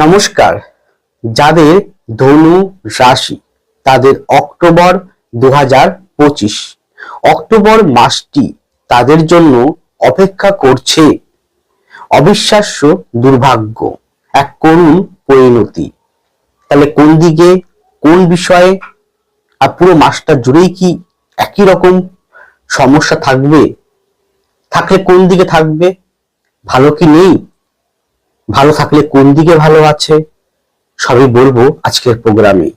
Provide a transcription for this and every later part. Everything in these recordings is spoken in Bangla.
নমস্কার। যাদের ধনু রাশি, তাদের অক্টোবর দু অক্টোবর মাসটি তাদের জন্য অপেক্ষা করছে অবিশ্বাস্য দুর্ভাগ্য। এক করুণ পরিণতি। তাহলে কোন দিকে, কোন বিষয়ে? আর পুরো মাসটা জুড়েই কি একই রকম সমস্যা থাকবে? থাকলে কোন দিকে থাকবে? ভালো কি নেই? ভালো থাকলে কোন দিকে ভালো আছে? সবই বলব আজকের প্রোগ্রামে।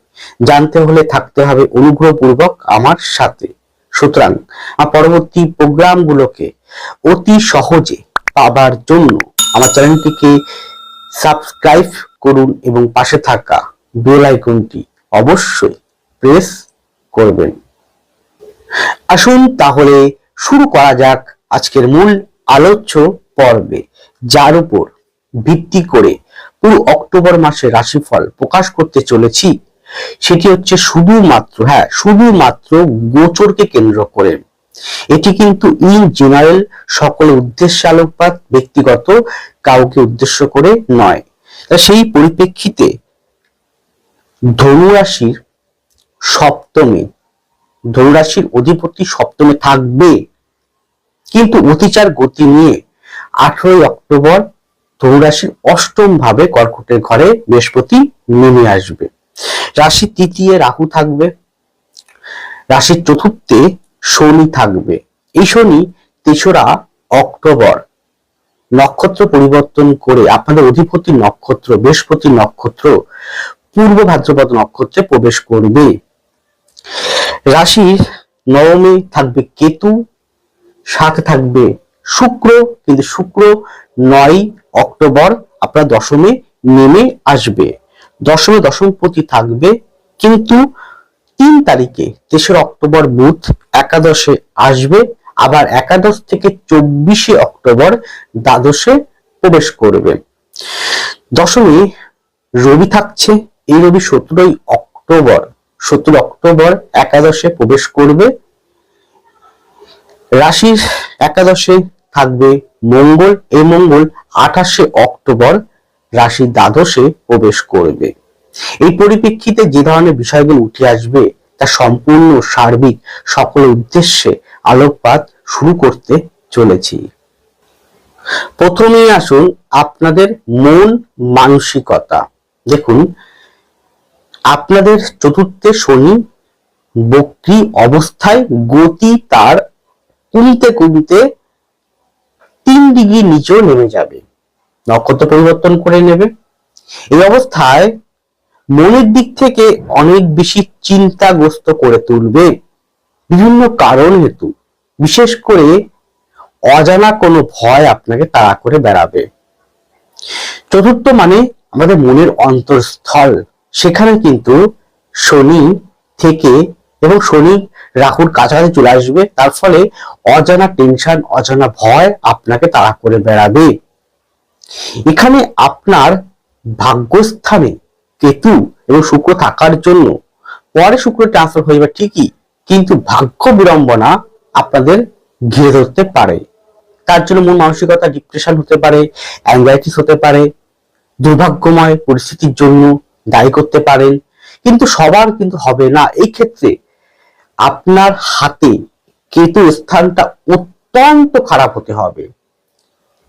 জানতে হলে থাকতে হবে অনুগ্রহপূর্বক আমার সাথে। সুতরাং পরবর্তী প্রোগ্রামগুলোকে অতি সহজে পাবার জন্য আমার চ্যানেলটিকে সাবস্ক্রাইব করুন এবং পাশে থাকা বেল আইকনটি অবশ্যই প্রেস করবেন। আসুন তাহলে শুরু করা যাক আজকের মূল আলোচ্য পর্বে, যার উপর ভিত্তি করে পুরো অক্টোবর মাসের রাশিফল প্রকাশ করতে চলেছি। সেটি হচ্ছে শুধুমাত্র হ্যাঁ শুধুমাত্র গোচরকে কেন্দ্র করে। এটি কিন্তু ইন জেনারেল সকল উদ্দেশ্য আলোকপাত, ব্যক্তিগত কাউকে উদ্দেশ্য করে নয়। তা সেই পরিপ্রেক্ষিতে ধনু রাশির সপ্তমে ধনুরাশির অধিপতি সপ্তমে থাকবে। কিন্তু অতিচার গতি নিয়ে আঠারোই অক্টোবর ধনুরাশির অষ্টম ভাবে কর্কটের ঘরে বৃহস্পতি নেমে আসবে। রাশির তৃতীয় রাহু থাকবে। রাশির চতুর্থে শনি থাকবে। এই শনি তেসরা অক্টোবর নক্ষত্র পরিবর্তন করে আপনাদের অধিপতি নক্ষত্র, বৃহস্পতি নক্ষত্র, পূর্ব ভাদ্রপদ নক্ষত্রে প্রবেশ করবে। রাশির নবমে থাকবে কেতু সাথে থাকবে শুক্র, কিন্তু শুক্র নয় অক্টোবর আপনার দশমে নেমে আসবে। দশমে দশমপতি থাকবে, কিন্তু তিন তারিখে তেসরা অক্টোবর বুধ একাদশে আসবে, আবার একাদশ থেকে চব্বিশে অক্টোবর দ্বাদশে প্রবেশ করবে। দশমী রবি থাকছে, এই রবি সতেরোই অক্টোবর, সতেরো অক্টোবর একাদশে প্রবেশ করবে। রাশির একাদশে থাকবে মঙ্গল এই মঙ্গল আঠাশে অক্টোবর রাশি দ্বাদশে প্রবেশ করবে। এই পরিপ্রেক্ষিতে যে ধরনের বিষয়গুলো উঠে আসবে, তা সম্পূর্ণ সার্বিক সকল উদ্দেশ্যে আলোকপাত শুরু করতে চলেছি। প্রথমেই আসুন আপনাদের মন মানসিকতা। দেখুন, আপনাদের চতুর্থে শনি বক্রি অবস্থায় গতি তার কমতে কমতে তিন ডিগ্রি নিচেও নেমে যাবে। নক্ষত্র পরিবর্তন করে নেবে। এই অবস্থায় মনের দিক থেকে অনেক বেশি চিন্তাগ্রস্ত করে তুলবে। বিভিন্ন কারণ হেতু। বিশেষ করে অজানা কোনো ভয় আপনাকে তাড়া করে বেড়াবে। চতুর্থ মানে আমাদের মনের অন্তরস্থল সেখানে কিন্তু শনি থেকে এবং শনি রাহুর কাছাকাছি চলে আসবে। তার ফলে অজানা টেনশন অজানা ভয় আপনাকে তাড়া করে বেড়াবে। এখানে আপনার ভাগ্যস্থানে কেতু এবং শুক্র থাকার জন্য পরে শুক্র ট্রান্সফার হয়ে যাবে ঠিকই, কিন্তু ভাগ্য বিড়ম্বনা আপনাদের ঘিরে ধরতে পারে। তার জন্য মন মানসিকতা ডিপ্রেশন হতে পারে অ্যাংজাইটিস হতে পারে, দুর্ভাগ্যময় পরিস্থিতির জন্য দায়ী করতে পারেন। কিন্তু সবার কিন্তু হবে না। এই ক্ষেত্রে আপনার হাতে কেতু স্থানটা অত্যন্ত খারাপ হতে হবে।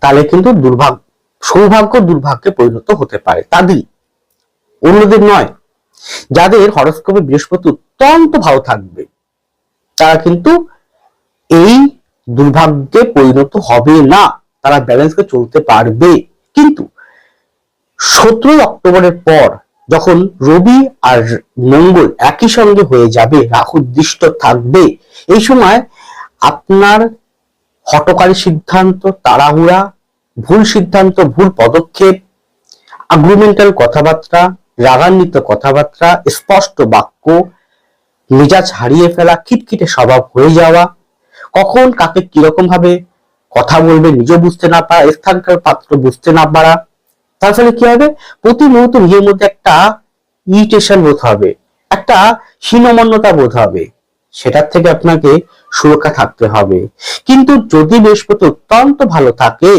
তাহলে কিন্তু দুর্ভাগ্য সৌভাগ্য দুর্ভাগ্যে পরিণত হতে পারে। তাদেরই অন্যদের নয়, যাদের হরস্কোপে বৃহস্পতি অত্যন্ত ভালো থাকবে, তারা কিন্তু এই দুর্ভাগ্যে পরিণত হবে না। তারা ব্যালেন্স করে চলতে পারবে। কিন্তু সতেরোই অক্টোবরের পর যখন রবি আর মঙ্গল একই সঙ্গে হয়ে যাবে রাহু দৃষ্ট থাকবে, এই সময় আপনার হটকারী সিদ্ধান্ত, তাড়াহুড়া, ভুল সিদ্ধান্ত, ভুল পদক্ষেপ আগ্রুমেন্টাল কথাবার্তা, রাগান্বিত কথাবার্তা, স্পষ্ট বাক্য, মেজাজ হারিয়ে ফেলা, খিটখিটে স্বভাব হয়ে যাওয়া, কখন কাকে কীরকম ভাবে কথা বলবে নিজে বুঝতে না পারা স্থানকার পাত্র বুঝতে না পারা তার ফলে কি হবে? প্রতি মুহূর্তে নিজের মধ্যে একটা ইরিটেশন বোধ হবে, একটা হীনমন্যতা বোধ হবে। সেটার থেকে আপনাকে সুরক্ষা থাকতে হবে। কিন্তু যদি বৃহস্পতি অত্যন্ত ভালো থাকে,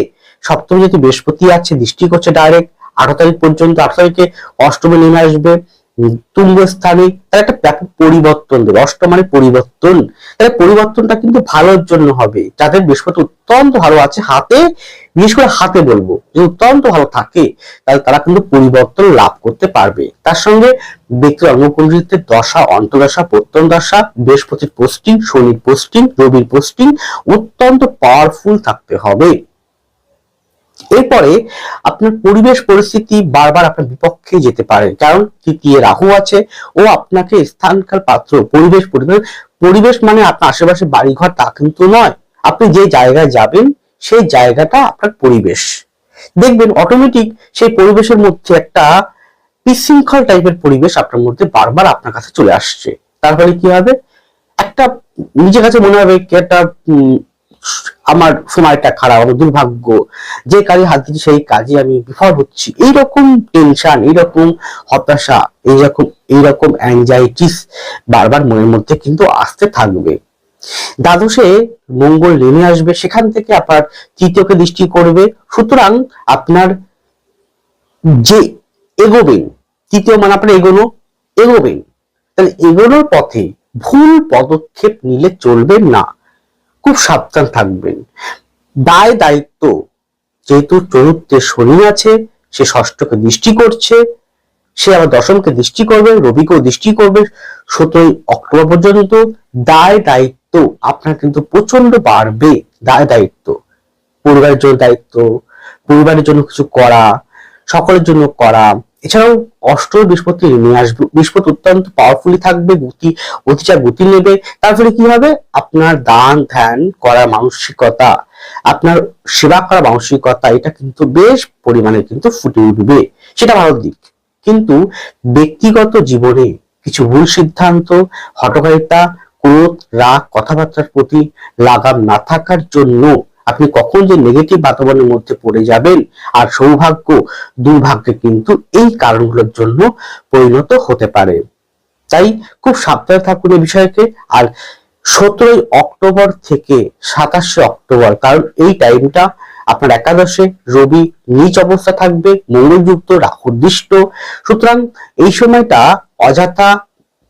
সপ্তম যদি বৃহস্পতি আছে, দৃষ্টি করছে ডাইরেক্ট আঠারো তারিখ পর্যন্ত, আঠারো তারিখে অষ্টমে নেমে আসবে। উম, তুঙ্গ স্থানে তার একটা ব্যাপক পরিবর্তন দেবে অষ্টম মানে পরিবর্তন। তাহলে পরিবর্তনটা কিন্তু ভালোর জন্য হবে। যাদের বৃহস্পতি অত্যন্ত ভালো আছে হাতে বিশেষ করে হাতে বলব যে অত্যন্ত ভালো থাকে তাহলে তারা কিন্তু পরিবর্তন লাভ করতে পারবে। তার সঙ্গে ব্যক্তির অঙ্গকুণ্ডলিতে দশা অন্তদশা প্রত্যন্ত দশা বৃহস্পতির পোস্টিং শনির পোস্টিং রবির পোস্টিং অত্যন্ত পাওয়ারফুল থাকতে হবে। এরপরে আপনার পরিবেশ পরিস্থিতি বারবার আপনার বিপক্ষে যেতে পারে। কারণ তৃতীয় রাহু আছে, ও আপনাকে স্থানকাল পাত্র, পরিবেশ পরিবেশ। পরিবেশ মানে আপনার আশেপাশে বাড়িঘর তা কিন্তু নয়। আপনি যে জায়গায় যাবেন, সেই জায়গাটা আপনার পরিবেশ। দেখবেন অটোমেটিক সেই পরিবেশের মধ্যে একটা বিশৃঙ্খল টাইপের পরিবেশ আপনার মধ্যে বারবার আপনার কাছে চলে আসছে। তারপরে কি হবে? একটা নিজের কাছে মনে হবে কি একটা আমার সময়টা খারাপ, আমার দুর্ভাগ্য। যে কাজে হাত দিচ্ছি সেই কাজে আমি বিফল হচ্ছি। এইরকম টেনশন এইরকম হতাশা, এইরকম এইরকম অ্যাংজাইটিস বারবার মনের মধ্যে কিন্তু আসতে থাকবে। দ্বাদশে মঙ্গল নেমে আসবে, সেখান থেকে আপনার তৃতীয়কে দৃষ্টি করবে। সুতরাং আপনার যে এগোবেন তৃতীয় মানে আপনার এগোনো এগোবেন তাহলে এগোনোর পথে ভুল পদক্ষেপ নিলে চলবে না। খুব সাবধান থাকবেন। দায় দায়িত্ব যেহেতু চতুর্থে শনি আছে, সে ষষ্ঠকে দৃষ্টি করছে, সে আবার দশমকে দৃষ্টি করবে, রবিকেও দৃষ্টি করবে সতেরোই অক্টোবর পর্যন্ত দায় দায়িত্ব আপনার কিন্তু প্রচণ্ড বাড়বে। দায় দায়িত্ব, পরিবারের জন্য দায়িত্ব, পরিবারের জন্য কিছু করা, সকলের জন্য করা এছাড়াও অষ্ট বৃহস্পতি নিয়ে আসবে। বৃহস্পতি অত্যন্ত পাওয়ারফুলি থাকবে, গতি অতিচার গতি নেবে। তার ফলে কি হবে? আপনার দান, ধ্যান করার মানসিকতা, আপনার সেবা করার মানসিকতা, এটা কিন্তু বেশ পরিমাণে কিন্তু ফুটে উঠবে। সেটা ভালো দিক। কিন্তু ব্যক্তিগত জীবনে কিছু ভুল সিদ্ধান্ত হটকারিতা ক্রোধ, রাগ, কথাবার্তার প্রতি লাগাম না থাকার জন্য আপনি কখন যে নেগেটিভ বাতাবরণের মধ্যে পড়ে যাবেন আর সৌভাগ্য দুর্ভাগ্যে কিন্তু এই কারণগুলোর জন্য পরিণত হতে পারে। তাই খুব সাবধানে থাকুন এই বিষয়কে। আর সতেরোই অক্টোবর থেকে সাতাশে অক্টোবর, কারণ এই টাইমটা আপনার একাদশে, রবি নিচ অবস্থা থাকবে, মঙ্গলযুক্ত রাহুদৃষ্ট সুতরাং এই সময়টা অযথা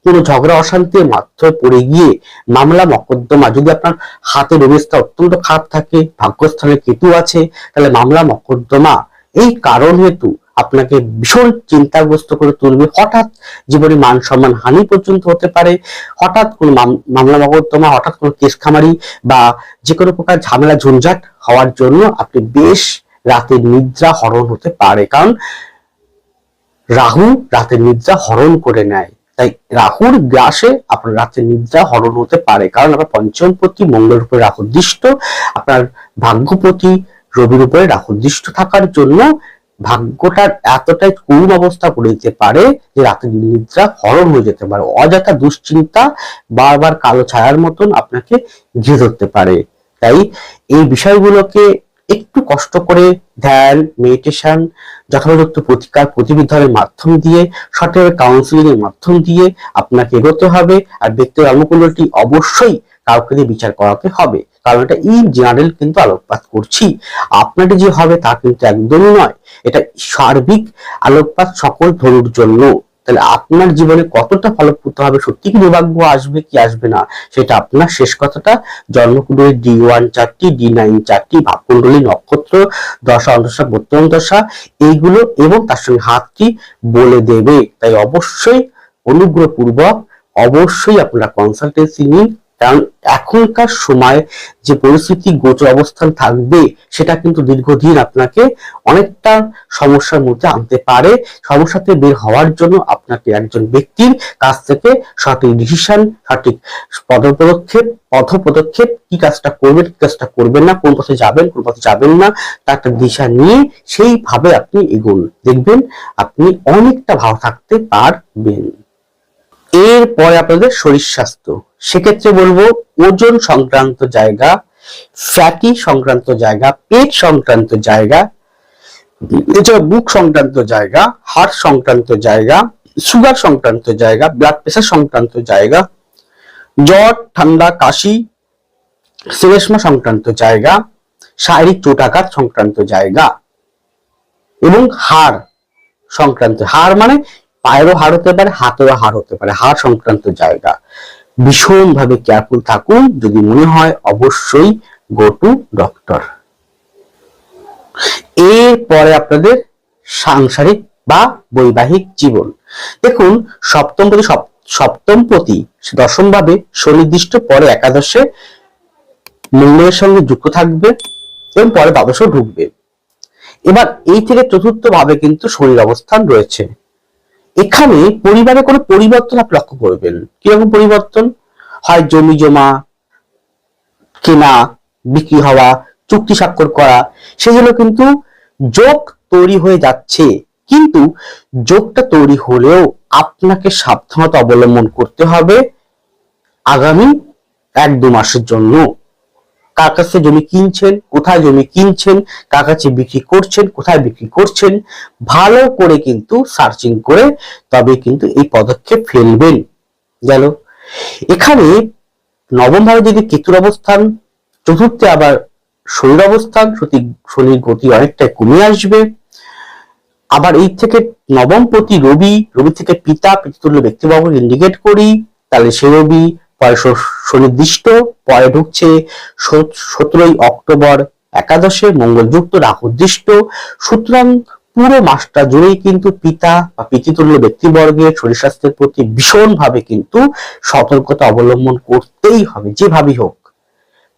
কোনো ঝগড়া অশান্তির মাধ্যমে পড়ে গিয়ে মামলা মকদ্দমা। যদি আপনার হাতের অবস্থা অত্যন্ত খারাপ থাকে, ভাগ্যস্থানে কেতু আছে, তাহলে মামলা মকদ্দমা এই কারণ হেতু আপনাকে ভীষণ চিন্তাগ্রস্ত করে তুলবে। হঠাৎ জীবনে মান সম্মান হানি পর্যন্ত হতে পারে। হঠাৎ কোনো মাম- মামলা মকদ্দমা, হঠাৎ কোনো কেস খামারি বা যে কোনো প্রকার ঝামেলা, ঝঞ্ঝাট হওয়ার জন্য আপনি বেশ রাতের নিদ্রা হরণ হতে পারে। কারণ রাহু রাতের নিদ্রা হরণ করে নেয়। তাই রাহুর গ্রাসে আপনার রাতের নিদ্রা হরণ হতে পারে। কারণ আপনার পঞ্চমপতি মঙ্গলের উপরে রাহু দৃষ্ট, আপনার ভাগ্যপতি রবির উপরে রাহু দৃষ্ট থাকার জন্য ভাগ্যটার এতটাই করুণ অবস্থা করে দিতে পারে যে রাতের নিদ্রা হরণ হয়ে যেতে পারে। অযথা দুশ্চিন্তা বারবার কালো ছায়ার মতন আপনাকে ঘিরে ধরতে পারে। তাই এই বিষয়গুলোকে একটু কষ্ট করে ধ্যান মেডিটেশন যথাযথ প্রতিকার, প্রতিবিধানের মাধ্যম দিয়ে, সঠিক কাউন্সিলিং এর মাধ্যম দিয়ে আপনাকে এগোতে হবে। আর ব্যক্তির কর্মকুণ্ডলটি অবশ্যই কাউকে দিয়ে বিচার করাতে হবে। কারণ এটা ইন জেনারেল কিন্তু আলোকপাত করছি। আপনারটি যে হবে তা কিন্তু একদমই নয়। এটা সার্বিক আলোকপাত সকল ধরুর জন্য। তাহলে আপনার জীবনে কতটা ফলপ্রদ হবে? সত্যি কি দুর্ভাগ্য আসবে কি আসবে না? সেটা আপনার শেষ কথাটা। জন্মকুণ্ডলী ডি ওয়ান চারটি, ডি নাইন চারটি, ভাবকুণ্ডলী নক্ষত্র, দশা অন্তশা বর্তমান দশা এইগুলো এবং তার সঙ্গে হাতটি বলে দেবে। তাই অবশ্যই অনুগ্রহপূর্বক, অবশ্যই আপনারা কনসালটেন্সি নিন। কারণ এখনকার সময় যে পরিস্থিতি, গোচর অবস্থান থাকবে, সেটা কিন্তু দীর্ঘদিন আপনাকে অনেকটা সমস্যার মধ্যে আনতে পারে। সমস্যাতে বের হওয়ার জন্য আপনাকে একজন ব্যক্তির কাছ থেকে সঠিক ডিসিশন সঠিক পদপদক্ষেপ পথ পদক্ষেপ কি কাজটা করবেন, কি কাজটা করবেন না, কোন পথে যাবেন, কোন পথে যাবেন না, তার একটা দিশা নিয়ে সেইভাবে আপনি এগোন। দেখবেন আপনি অনেকটা ভালো থাকতে পারবেন। এরপরে আপনাদের শরীর স্বাস্থ্য। সেক্ষেত্রে বলব ওজন সংক্রান্ত জায়গা ফ্যাটি সংক্রান্ত জায়গা, পেট সংক্রান্ত জায়গা এছাড়া বুক সংক্রান্ত জায়গা হার্ট সংক্রান্ত জায়গা সুগার সংক্রান্ত জায়গা ব্লাড প্রেশার সংক্রান্ত জায়গা, জ্বর, ঠান্ডা, কাশি শ্লেষ্মা সংক্রান্ত জায়গা, শারীরিক চোটাঘাত সংক্রান্ত জায়গা এবং হাড় সংক্রান্ত হাড় মানে পায়েরও হাড় হতে পারে, হাতেরও হাড় হতে পারে। হাড় সংক্রান্ত জায়গা। ভীষণ ভাবে কেয়ারফুল থাকুন। যদি মনে হয়, অবশ্যই গো টু ডক্টর এরপরে আপনাদের সাংসারিক বা বৈবাহিক জীবন। দেখুন, সপ্তম প্রতি সপ্তম প্রতি দশম ভাবে সুনির্দিষ্ট, পরে একাদশে মঙ্গলের সঙ্গে যুক্ত থাকবে এবং পরে দ্বাদশও ঢুকবে। এবার এই থেকে চতুর্থ ভাবে কিন্তু শরীর অবস্থান রয়েছে। এখানে পরিবারে কোনো পরিবর্তন আপনি লক্ষ্য করবেন। কীরকম পরিবর্তন? হয় জমি জমা, কেনা, বিক্রি হওয়া, চুক্তি স্বাক্ষর করা, সেগুলো কিন্তু যোগ তৈরি হয়ে যাচ্ছে। কিন্তু যোগটা তৈরি হলেও আপনাকে সাবধানতা অবলম্বন করতে হবে আগামী এক দু মাসের জন্য। কার কাছে জমি কিনছেন, কোথায় জমি কিনছেন, কার কাছে বিক্রি করছেন, কোথায় বিক্রি করছেন, ভালো করে কিন্তু সার্চিং করে তবে কিন্তু এই পদক্ষেপ ফেলবেন। গেল। এখানে নবম ভাবে যদি কেতুর অবস্থান, চতুর্থে আবার শরীর অবস্থান শরীর গতি অনেকটাই কমে আসবে। আবার এই থেকে নবম প্রতি রবি রবি থেকে পিতা, পিতৃতুল্য ব্যক্তিবর্গ ইন্ডিকেট করি, তাহলে সে রবি সুনির্দিষ্ট। পরে ঢুকছে সতেরোই অক্টোবর একাদশে মঙ্গলযুক্ত রাহুদৃষ্ট। সুতরাং পুরো মাসটা জুড়েই কিন্তু পিতা বা পিতৃতুল্য ব্যক্তিবর্গের শরীর স্বাস্থ্যের প্রতি ভীষণ ভাবে কিন্তু সতর্কতা অবলম্বন করতেই হবে, যেভাবেই হোক।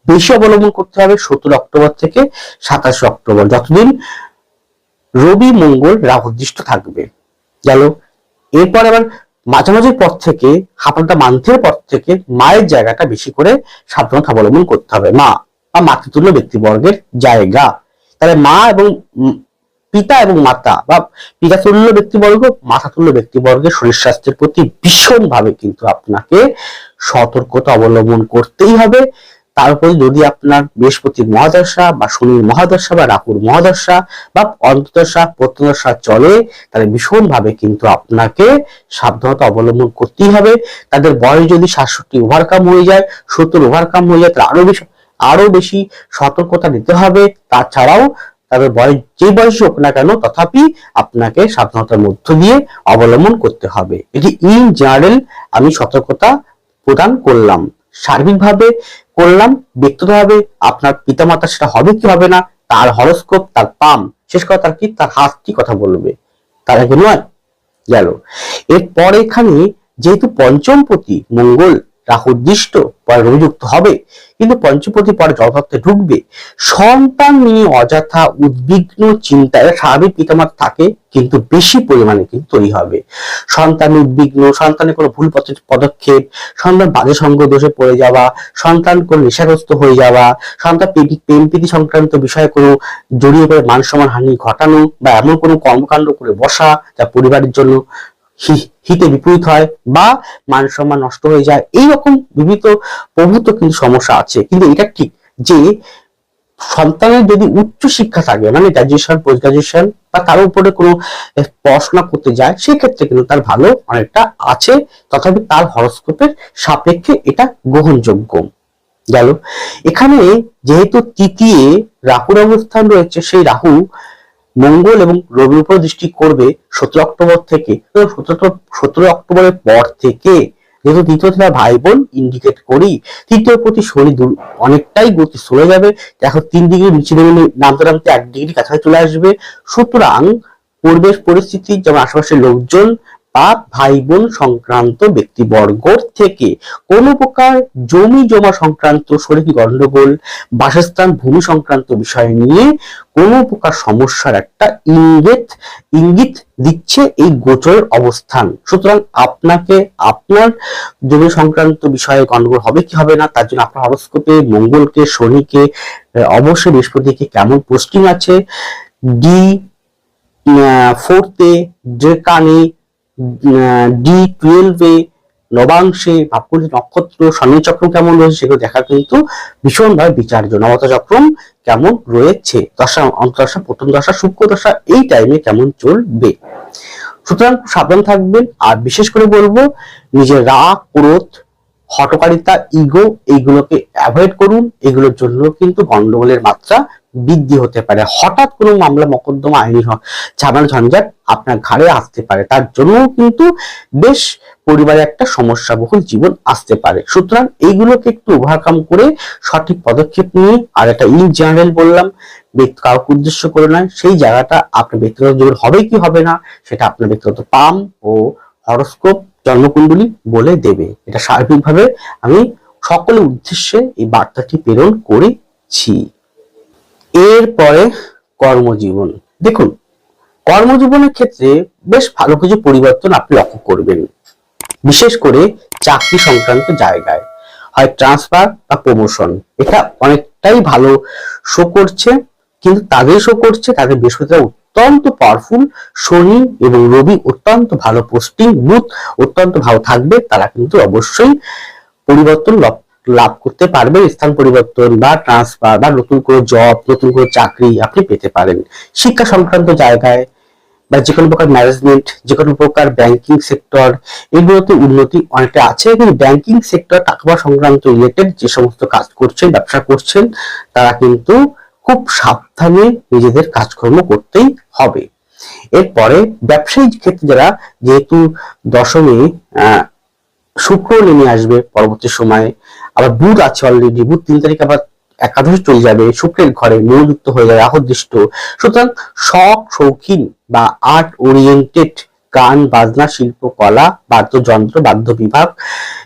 বেশি অবলম্বন করতে হবে সতেরো অক্টোবর থেকে সাতাশে অক্টোবর, যতদিন রবি, মঙ্গল, রাহুদৃষ্ট থাকবে। গেল। এরপর আবার মাঝামাঝির পর থেকে, হাঁপানটা মান্থের পর থেকে মায়ের জায়গাটা বেশি করে সাবধানতা অবলম্বন করতে হবে। মা বা মাতৃতুল্য ব্যক্তিবর্গের জায়গা। তাহলে মা এবং পিতা এবং মাতা বা পিতাতুল্য ব্যক্তিবর্গ, মাতাতুল্য ব্যক্তিবর্গের শরীর স্বাস্থ্যের প্রতি ভীষণ ভাবে কিন্তু আপনাকে সতর্কতা অবলম্বন করতেই হবে। তারপরে যদি আপনার বৃহস্পতির মহাদশা বা শনির মহাদশা বা রাহুর মহাদশা বা অন্তদশা প্রত্যদশা চলে, তাহলে ভীষণ ভাবে কিন্তু আপনাকে সাবধানতা অবলম্বন করতেই হবে। তাদের বয়স যদি সাতষট্টি ওভারকাম হয়ে যায়, সত্তর ওভারকাম হয়ে যায়, তাহলে আরও বেশি আরও বেশি সতর্কতা নিতে হবে। তাছাড়াও তাদের বয়স যে বয়স হোক না কেন, তথাপি আপনাকে সাবধানতার মধ্য দিয়ে অবলম্বন করতে হবে। এটি ইন জেনারেল আমি সতর্কতা প্রদান করলাম। সার্বিকভাবে করলাম ব্যক্তিগত হবে আপনার পিতামাতা সেটা হবে কি হবে না, তার হরস্কোপ, তার পাম, শেষ কথা তার কি, তার হাত কি কথা বলবে, তার আগে নয়, গেল। এরপর এখানে যেহেতু পঞ্চমপতি, মঙ্গল রাহুদৃষ্ট পরে অভিযুক্ত হবে, কিন্তু পঞ্চপতি পরে জলতত্ত্বে ঢুকবে। সন্তান নিয়ে অযথা উদ্বিগ্ন চিন্তায় স্বাভাবিক পিতামাতা থাকে, কিন্তু বেশি পরিমাণে কিন্তু তৈরি হবে। সন্তান উদ্বিগ্ন, সন্তানের কোনো ভুল পদক্ষেপ, সন্তান বাজে সঙ্গ দোষে পড়ে যাওয়া, সন্তান কোনো নেশাগ্রস্ত হয়ে যাওয়া, সন্তান প্রেম প্রীতি সংক্রান্ত বিষয়ে কোনো জড়িয়ে পড়ে মান সম্মান হানি ঘটানো বা এমন কোনো কর্মকাণ্ড করে বসা যা পরিবারের জন্য হিতে বিপরীত হয় বা মান সম্মান নষ্ট হয়ে যায়। এইরকম বিভিন্ন প্রভূত কিন্তু সমস্যা আছে। কিন্তু এটা ঠিক যে সন্তানের যদি উচ্চ শিক্ষা থাকে মানে গ্রাজুয়েশন পোস্ট গ্রাজুয়েশন বা তার উপরে কোনো পড়াশোনা করতে যায়, সেক্ষেত্রে কিন্তু তার ভালো অনেকটা আছে। তথাপি তার হরস্কোপের সাপেক্ষে এটা গ্রহণযোগ্য। গেল। এখানে যেহেতু তৃতীয় রাহুর অবস্থান রয়েছে, সেই রাহু মঙ্গল এবং রবির উপর দৃষ্টি করবে সতেরো অক্টোবর থেকে। সতেরো অক্টোবরের পর থেকে যেহেতু দ্বিতীয় থেকে ভাই বোন ইন্ডিকেট করি, তৃতীয় প্রতি শনি অনেকটাই গতি চলে যাবে। এখন তিন ডিগ্রি নিচে নেমে নামতে নামতে এক ডিগ্রি কাছাকাছি চলে আসবে। সুতরাং পরিবেশ পরিস্থিতি, যেমন আশেপাশের লোকজন বা ভাই বোন সংক্রান্ত ব্যক্তিবর্গ থেকে কোন প্রকার জমি জমা সংক্রান্ত শরীর গন্ডগোল, বাসস্থান, ভূমি সংক্রান্ত বিষয় নিয়ে কোন প্রকার সমস্যার একটা ইঙ্গিত ইঙ্গিত দিচ্ছে এই গোচরের অবস্থান। সুতরাং আপনাকে, আপনার জমি সংক্রান্ত বিষয়ে গন্ডগোল হবে কি হবে না, তার জন্য আপনার হরস্কোপে, মঙ্গলকে, শনিকে অবশ্যই বৃহস্পতিকে কেমন পোস্টিং আছে, ডি ফোর্থে যে কানে ডি টুয়েলভে নবাংশে ভাবকুঞ্জ নক্ষত্র শনি চক্র কেমন রয়েছে সেগুলো দেখা কিন্তু ভীষণভাবে বিচার্য। নবতা চক্রম কেমন রয়েছে? দশা অন্তদশা প্রথম দশা সূক্ষ্ম দশা এই টাইমে কেমন চলবে? সুতরাং সাবধান থাকবেন। আর বিশেষ করে বলব, নিজের রাগ, ক্রোধ হটকারিতা ইগো, এইগুলোকে অ্যাভয়েড করুন। এগুলোর জন্য কিন্তু গন্ডগোলের মাত্রা বৃদ্ধি হতে পারে। হঠাৎ কোনো মামলা মকদ্দমা আইনি ঝামেলা ঝঞ্ঝাট আপনার ঘাড়ে আসতে পারে। তার জন্য কিন্তু বেশ পরিবারে একটা সমস্যাবহুল জীবন আসতে পারে। সুতরাং এইগুলোকে একটু ওভারকাম করে সঠিক পদক্ষেপ নিয়ে, আর একটা ইন জেনারেল বললাম কাউকে উদ্দেশ্য করে নয়, সেই জায়গাটা আপনার ব্যক্তিগত জীবন হবে কি হবে না, সেটা আপনার ব্যক্তিগত পাম ও হরস্কোপ জন্মকুণ্ডলী বলে দেবে। এটা সার্বিকভাবে আমি সকলের উদ্দেশ্যে এই বার্তাটি প্রেরণ করেছি। এরপরে কর্মজীবন। দেখুন, কর্মজীবনের ক্ষেত্রে বেশ ভালো কিছু পরিবর্তন আপনি লক্ষ্য করবেন। বিশেষ করে চাকরি সংক্রান্ত জায়গায়। হয় ট্রান্সফার বা প্রমোশন। এটা অনেকটাই ভালো শো করছে, কিন্তু তাদের শো করছে তাদের বৃহস্পতিবার অত্যন্ত পাওয়ারফুল শনি এবং রবি অত্যন্ত ভালো পোস্টিং বুথ অত্যন্ত ভালো থাকবে, তারা কিন্তু অবশ্যই পরিবর্তন লাভ লাভ করতে পারবেন, স্থান পরিবর্তন বা ট্রান্সফার বা নতুন করে জব নতুন করে চাকরি আপনি পেতে পারেন। শিক্ষা সংক্রান্ত জায়গায় বা যে কোনো প্রকার ম্যানেজমেন্ট যে কোনো প্রকার ব্যাংকিং সেক্টর এগুলোতে উন্নতি অনেকটা আছে এবং ব্যাংকিং সেক্টর টাকা সংক্রান্ত রিলেটেড যে সমস্ত কাজ করছেন, ব্যবসা করছেন, তারা কিন্তু খুব সাবধানে নিজেদের কাজকর্ম করতেই হবে। এরপরে ব্যবসায়ী ক্ষেত্রে যারা যেহেতু দশমে শুক্র নেমে আসবে পরবর্তী সময়ে আবার বুধ আছে অলরেডি বুধ তিন তারিখ আবার একাদশ চলে যাবে, শুক্রের ঘরে মনোযুক্ত হয়ে যাবে আহদৃষ্ট সুতরাং শখ, শৌখিন বা আর্ট ওরিয়েন্টেড গান, বাজনা, শিল্প, কলা, বাদ্যযন্ত্র বাদ্য বিভাগ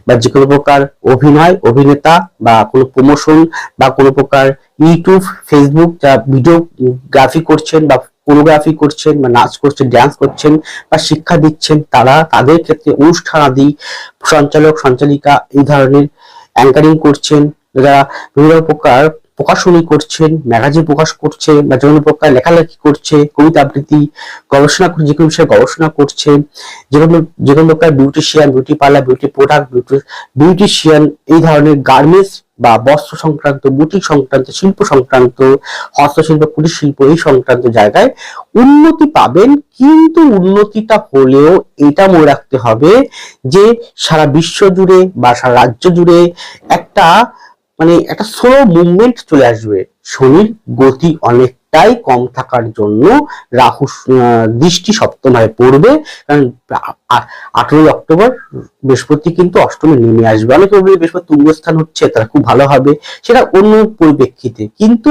বা যে কোনো প্রকার অভিনয়, অভিনেতা বা কোনো প্রমোশন বা কোনো প্রকার ইউটিউব ফেসবুক যা ভিডিওগ্রাফি করছেন বা কোরিওগ্রাফি করছেন বা নাচ করছেন ড্যান্স করছেন বা শিক্ষা দিচ্ছেন, তারা তাদের ক্ষেত্রে অনুষ্ঠান আদি সঞ্চালক, সঞ্চালিকা এই ধরনের অ্যাঙ্কারিং করছেন, যারা বিভিন্ন প্রকার প্রকাশনী করছেন, ম্যাগাজিন প্রকাশ করছে বা বিভিন্ন প্রকার লেখালেখি করছে, কবিতা আবৃত্তি, গবেষণা যে কোনো বিষয়ে গবেষণা করছে, যে কোনো যে কোনো প্রকার beautician beauty parlour beauty product beauty beautician এই ধরনের গার্মেন্টস বা বস্ত্র সংক্রান্ত, বুটিক সংক্রান্ত, শিল্প সংক্রান্ত, হস্তশিল্প কুটির শিল্প এই সংক্রান্ত জায়গায় উন্নতি পাবেন, কিন্তু উন্নতিটা হলেও এটা মনে রাখতে হবে যে সারা বিশ্ব জুড়ে বা সারা রাজ্য জুড়ে একটা মানে একটা স্লো মুভমেন্ট চলে আসবে। শনির গতি অনেকটাই কম থাকার জন্য রাহু দৃষ্টি সপ্তমায় পড়বে। কারণ আঠেরোই অক্টোবর বৃহস্পতি কিন্তু অষ্টমে নেমে আসবে। অনেকে বলবে বৃহস্পতি তুঙ্গস্থান হচ্ছে তারা খুব ভালো হবে। সেটা অন্য পরিপ্রেক্ষিতে। কিন্তু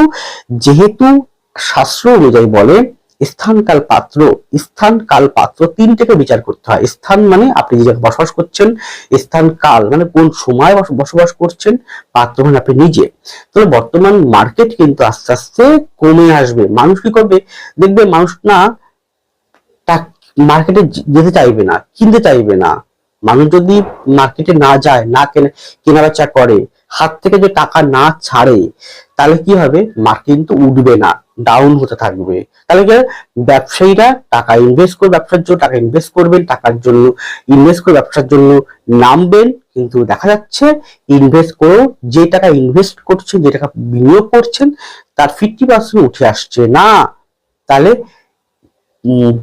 যেহেতু শাস্ত্র অনুযায়ী বলে স্থান কাল পাত্র স্থান কাল পাত্র তিনটাকে বিচার করতে হয়। স্থান মানে আপনি যে বসবাস করছেন স্থান কাল মানে কোন সময় বসবাস করছেন, পাত্র মানে আপনি নিজে। তাহলে বর্তমান মার্কেট কিন্তু আস্তে আস্তে কমে আসবে। মানুষ কি করবে? দেখবে মানুষ না মার্কেটে যেতে চাইবে না, কিনতে চাইবে না। মানুষ যদি মার্কেটে না যায়, না কেনে কেনা বেচা করে হাত থেকে যে টাকা না ছাড়ে, তাহলে কি হবে? মার্কেট কিন্তু উঠবে না ডাউন হতে থাকবে। তাহলে কি? ব্যবসায়ীরা টাকা ইনভেস্ট করে ব্যবসার জন্য, টাকা ইনভেস্ট করবেন, টাকার জন্য ইনভেস্ট করে ব্যবসার জন্য নামবেন। কিন্তু দেখা যাচ্ছে ইনভেস্ট করেও যে টাকা ইনভেস্ট করছেন, যে টাকা বিনিয়োগ করছেন, তার ফিফটি পার্সেন্ট উঠে আসছে না। তাহলে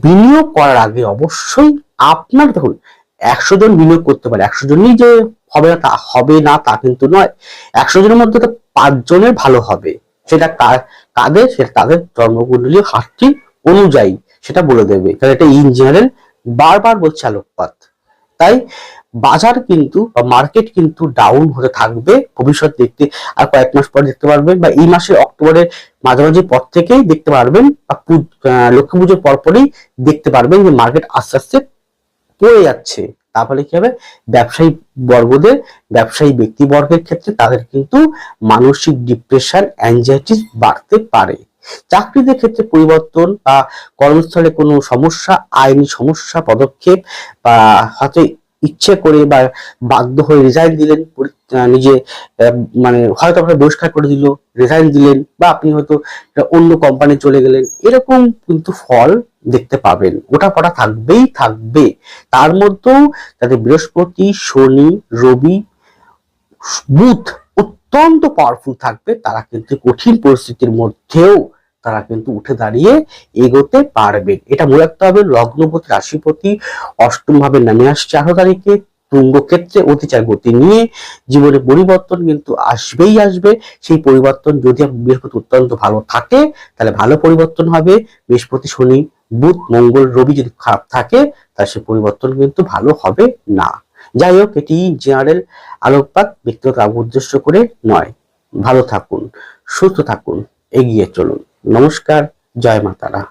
বিনিয়োগ করার আগে অবশ্যই আপনার দেখুন, একশো জন বিনিয়োগ করতে পারে। একশো জনই যে হবে না তা, হবে না তা কিন্তু নয়। একশো জনের মধ্যে তো পাঁচ জনের ভালো হবে। সেটা কাদের? সেটা তাদের জন্মকুণ্ডলী হাতটি অনুযায়ী সেটা বলে দেবে। কারণ এটা ইন বারবার বলছে আলোকপাত। তাই বাজার কিন্তু বা মার্কেট কিন্তু ডাউন হতে থাকবে ভবিষ্যৎ দেখতে। আর কয়েক মাস পর দেখতে পারবেন বা এই মাসের অক্টোবরের মাঝামাঝি পর থেকেই দেখতে পারবেন বা লক্ষ্মী পুজোর পরপরই দেখতে পারবেন যে মার্কেট আস্তে আস্তে পড়ে যাচ্ছে। তারপরে কি হবে? ব্যবসায়ী বর্গদের, ব্যবসায়ী ব্যক্তিবর্গের ক্ষেত্রে তাদের কিন্তু মানসিক ডিপ্রেশন অ্যাংজাইটি বাড়তে পারে। চাকরিদের ক্ষেত্রে পরিবর্তন বা কর্মস্থলে কোনো সমস্যা, আইনি সমস্যা, পদক্ষেপ বা হয়তো ইচ্ছে করে বা বাধ্য হয়ে রিজাইন দিলেন নিজে মানে হয়তো আপনার বহিষ্কার করে দিল রিজাইন দিলেন বা আপনি হয়তো অন্য কোম্পানি চলে গেলেন, এরকম কিন্তু ফল দেখতে পাবেন। ওটা পড়া থাকবেই থাকবে। তার মধ্যেও তাদের বৃহস্পতি, শনি, রবি, বুধ অত্যন্ত পাওয়ারফুল থাকবে। তারা কিন্তু কঠিন পরিস্থিতির মধ্যেও তারা কিন্তু উঠে দাঁড়িয়ে এগোতে পারবেন এটা মনে রাখতে হবে, লগ্নপতি, রাশিপতি অষ্টম ভাবে নামে আসছে আঠারো তারিখে। তুঙ্গ ক্ষেত্রে অতিচার গতি নিয়ে জীবনে পরিবর্তন কিন্তু আসবেই আসবে। সেই পরিবর্তন যদি বৃহস্পতি অত্যন্ত ভালো থাকে, তাহলে ভালো পরিবর্তন হবে। বৃহস্পতি, শনি, বুধ, মঙ্গল, রবি যদি খারাপ থাকে, তাহলে সে পরিবর্তন কিন্তু ভালো হবে না। যাই হোক, এটি জেনারেল আলোকপাত, ব্যক্তিগত উদ্দেশ্য করে নয়। ভালো থাকুন, সুস্থ থাকুন, এগিয়ে চলুন। নমস্কার জয় মাতারা।